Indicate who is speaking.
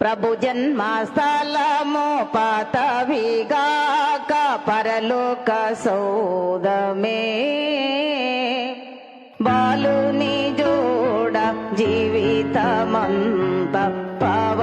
Speaker 1: ప్రభు జన్మస్థలము పాతవిగాక పరలోక సౌదమే బాలుని జోడ జీవితమంత పవ